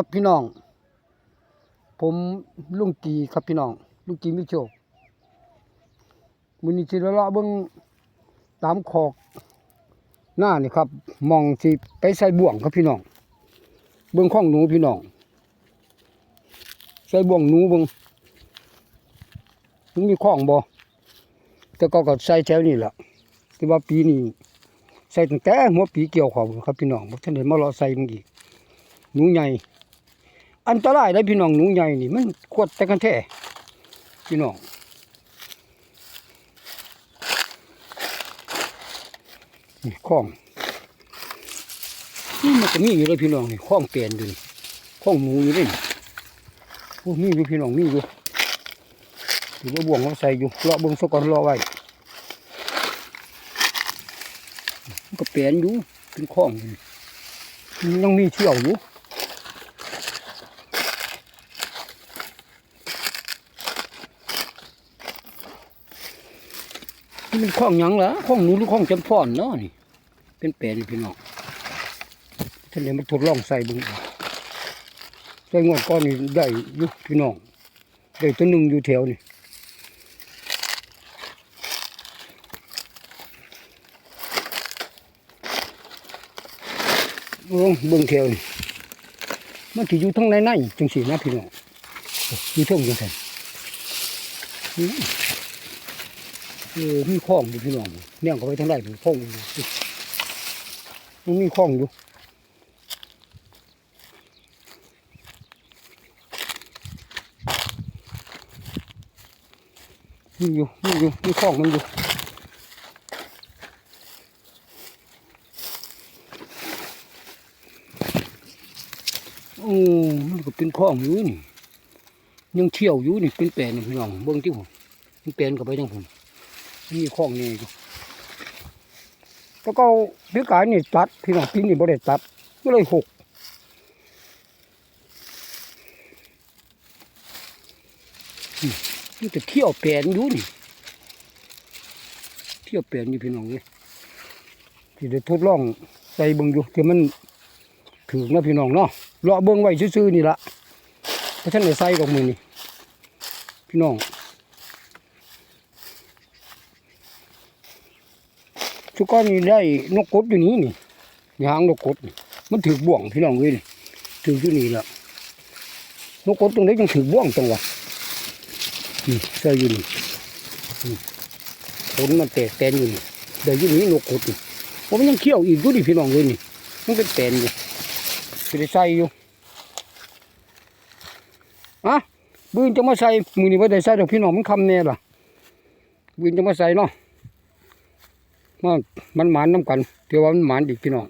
ครับพี่น้อง ผมลุงกีครับพี่น้อง ลุงกีมิโชคมือนี้สิเลาะเบิ่งตามขอกหน้านี่ครับมองสิไปใส่บ่วงครับพี่น้อง เบิ่งข้องหนูพี่น้อง ใส่บ่วงหนูเบิ่งมันมีข้องบ่แต่ก็ก็ใส่แถวนี้ล่ะที่ว่าปีนี้ใส่ตั้งแต่หัวปีเกี่ยวเขาครับพี่น้องบ่ทันได้มารอใส่มันอีกหนูใหญ่ อันตรายเลยพี่น้องหนูใหญ่นี่มันขวดแต่กันแท้พี่น้องข้องนี่มันจะมีอยู่เลยพี่น้องนี่ข้องเปลี่ยนดูนี่ข้องหมูอยู่นี่โอ้มีอยู่พี่น้องมีอยู่อยู่ว่าบ่วงเขาใส่อยู่รอเบิ่งซะก่อนรอไว้มันก็เปลี่ยนอยู่เป็นข้องอยู่ยังมีเชี่ยวอยู่ นี่มันข้องยังละข้องหนูหรือข้องจำพอนเนาะนี่ เป็นแปลนพี่น้องท่านเลยมาทดลองใส่บึงใส่งวดก้อนนี่ได้ยู่พี่น้องได้ตัวหนึ่งอยู่แถวนี่โอ้เบิ่งแถวนี่มันที่อยู่ทั้งในในจังสีนะพี่น้องอยู่เท่งจังซั่ นอืมเออมีคลองอยู่พี่น้องเนี่ยก็ไปทางไหนเป็นคลองอยู่มันมีคลองอยู่มีอยู่มีอยู่มีคลองมันอยู่โอ้มันก็เป็นคลองอยู่นี่ยังเที่ยวอยู่นี่เป็นแปลนนี่พี่น้องเบิ่งที่ผมมันแปลนกับไปทางผม มีของนี่อยู่แล้วก็พิการนี่ตัดพี่น้องปีนี่บ่ได้ตัดก็เลยหกนี่จะเที่ยวแปลนอยู่นี่เที่ยวแปลนอยู่พี่น้องเลยที่ได้ทดลองใส่เบิ่งอยู่ที่มันถือนะพี่น้องเนาะเลาะเบิ่งไว้ซื่อๆนี่ละเพราะท่านได้ใส่กับมือนี่พี่น้อง ทุกก้อนนี่ได้นกกดอยู่นี่นี่นี่หางนกกดนี่มันถือบ่วงพี่น้องเว้ยนี่ถืออยู่นี่แหละนกกดตรงนี้ยังถือบ่วงจังวะนี่ใส่อยู่นี่ขนมันแตกแตนอยู่นี่เดี๋ยวอยู่นี่นกกดนี่ผมนยังเขี้ยวอีกอยู่ดิพี่น้องเว้ยนี่มันเป็นแตนอยู่จะได้ใส่อยู่อะบืนจะมาใส่มือนี่ว่าได้ใส่ดอกพี่น้องมันคำแน่ล่ะบืนจะมาใส่เนาะ มันมันหมานน้ากันเดี๋ยวว่ามันหมานอีกพี่น้อง